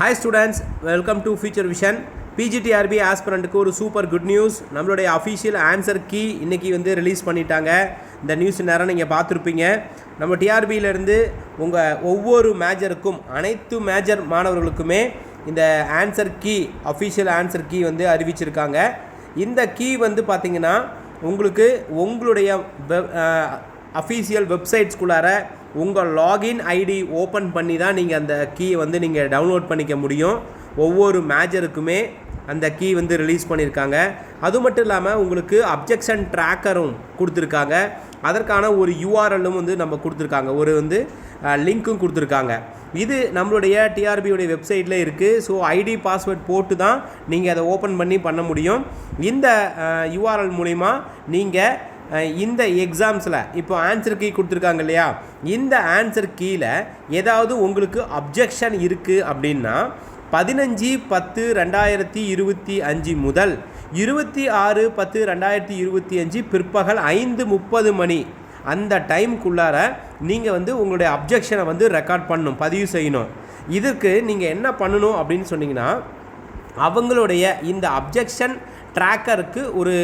Hi students welcome to future vision PGTRB ஆஸ்பிரண்ட்டுக்கு ஒரு super good news நம்மளுடைய official answer key இன்றைக்கி வந்து release பண்ணிட்டாங்க. இந்த நியூஸ் நேரம் நீங்கள் பார்த்துருப்பீங்க. நம்ம டிஆர்பியிலேருந்து உங்கள் ஒவ்வொரு மேஜருக்கும் அனைத்து மேஜர் மாணவர்களுக்குமே இந்த answer key official answer key வந்து அறிவிச்சிருக்காங்க. இந்த கீ வந்து பார்த்திங்கன்னா உங்களுக்கு உங்களுடைய அஃபீஷியல் வெப்சைட்ஸ்குள்ளார உங்கள் லாகின் ஐடி ஓப்பன் பண்ணி தான் நீங்கள் அந்த கீயை வந்து நீங்கள் டவுன்லோட் பண்ணிக்க முடியும். ஒவ்வொரு மேஜருக்குமே அந்த கீ வந்து ரிலீஸ் பண்ணியிருக்காங்க அது மட்டும் இல்லாமல் உங்களுக்கு அப்ஜெக்ஷன் ட்ராக்கரும் கொடுத்துருக்காங்க. அதற்கான ஒரு யூஆர்எல்லும் வந்து நம்ம கொடுத்துருக்காங்க. ஒரு வந்து லிங்க்கும் கொடுத்துருக்காங்க. இது நம்மளுடைய டிஆர்பியுடைய வெப்சைட்டில் இருக்குது ஸோ ஐடி பாஸ்வேர்ட் போட்டு தான் நீங்கள் அதை ஓப்பன் பண்ணி பண்ண முடியும். இந்த யூஆர்எல் மூலிமா நீங்கள் இந்த எக்ஸாம்ஸில் இப்போ ஆன்சர் கீ கொடுத்துருக்காங்க இல்லையா? இந்த ஆன்சர் கீழே ஏதாவது உங்களுக்கு அப்ஜெக்ஷன் இருக்குது அப்படின்னா பதினஞ்சு பத்து ரெண்டாயிரத்தி இருபத்தி அஞ்சு முதல் இருபத்தி ஆறு பத்து ரெண்டாயிரத்தி இருபத்தி அஞ்சு பிற்பகல் ஐந்து முப்பது மணி அந்த டைமுக்குள்ளார நீங்கள் வந்து உங்களுடைய அப்ஜெக்ஷனை வந்து ரெக்கார்ட் பண்ணணும் பதிவு செய்யணும். இதுக்கு நீங்கள் என்ன பண்ணணும் அப்படின்னு சொன்னீங்கன்னா அவங்களுடைய இந்த அப்ஜெக்ஷன் ட்ராக்கருக்கு ஒரு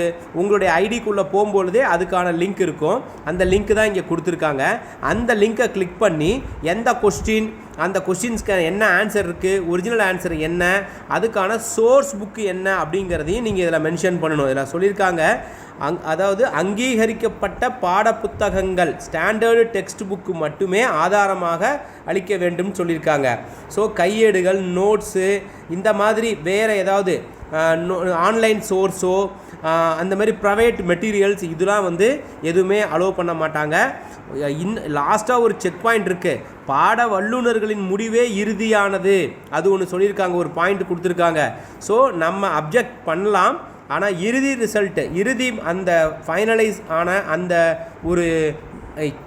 உங்களுடைய ஐடிக்குள்ளே போகும்பொழுதே அதுக்கான லிங்க் இருக்கும். அந்த லிங்க் தான் இங்கே கொடுத்துருக்காங்க. அந்த லிங்க்கை கிளிக் பண்ணி எந்த கொஸ்டின் அந்த கொஸ்டின்ஸ்க்கு என்ன ஆன்சர் இருக்குது ஒரிஜினல் ஆன்சர் என்ன அதுக்கான சோர்ஸ் புக்கு என்ன அப்படிங்கிறதையும் நீங்கள் இதில் மென்ஷன் பண்ணணும். இதில் சொல்லியிருக்காங்க. அங் அதாவது அங்கீகரிக்கப்பட்ட பாடப்புத்தகங்கள் ஸ்டாண்டர்டு டெக்ஸ்ட் புக்கு மட்டுமே ஆதாரமாக அளிக்க வேண்டும் சொல்லியிருக்காங்க. ஸோ கையேடுகள் நோட்ஸு இந்த மாதிரி வேறு ஏதாவது ஆன்லைன் சோர்ஸோ அந்த மாதிரி ப்ரைவேட் மெட்டீரியல்ஸ் இதெல்லாம் வந்து எதுவுமே அலோவ் பண்ண மாட்டாங்க. இன் லாஸ்ட்டாக ஒரு செக் பாயிண்ட் இருக்குது பாட வல்லுநர்களின் முடிவே இறுதியானது. அது ஒன்று சொல்லியிருக்காங்க ஒரு பாயிண்ட் கொடுத்துருக்காங்க. ஸோ நம்ம அப்ஜெக்ட் பண்ணலாம். ஆனால் இறுதி ரிசல்ட்டு இறுதி அந்த ஃபைனலைஸ் ஆன அந்த ஒரு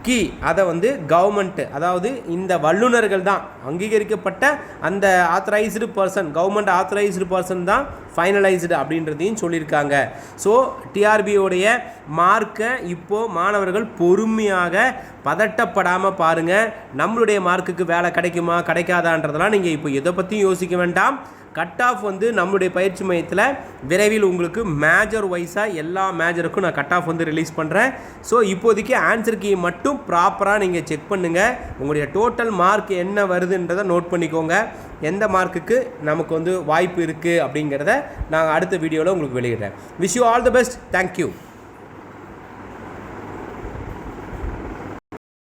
கீ அதை வந்து கவர்மெண்ட்டு அதாவது இந்த வல்லுநர்கள் தான். அங்கீகரிக்கப்பட்ட அந்த authorised person government authorised person தான் ஃபைனலைஸ்டு அப்படின்றதையும் சொல்லியிருக்காங்க. ஸோ டிஆர்பியோடைய மார்க்கை இப்போது மாணவர்கள் பொறுமையாக பதட்டப்படாமல் பாருங்கள் நம்மளுடைய மார்க்குக்கு வேலை கிடைக்குமா கிடைக்காதான்றதெல்லாம் நீங்கள் இப்போ எதை பற்றியும் யோசிக்க வேண்டாம். கட் ஆஃப் வந்து நம்மளுடைய பயிற்சி மையத்தில் விரைவில் உங்களுக்கு மேஜர் வைஸாக எல்லா மேஜருக்கும் நான் கட் ஆஃப் வந்து ரிலீஸ் பண்ணுறேன் ஸோ இப்போதைக்கு ஆன்சர் கீ மட்டும் ப்ராப்பராக நீங்கள் செக் பண்ணுங்கள் உங்களுடைய டோட்டல் மார்க் என்ன வருதுன்றதை நோட் பண்ணிக்கோங்க. எந்த மார்க்குக்கு நமக்கு வந்து வாய்ப்பு இருக்குது அப்படிங்கிறத நான் அடுத்த வீடியோவில் உங்களுக்கு வெளியிடுறேன். Wish you all the best thank you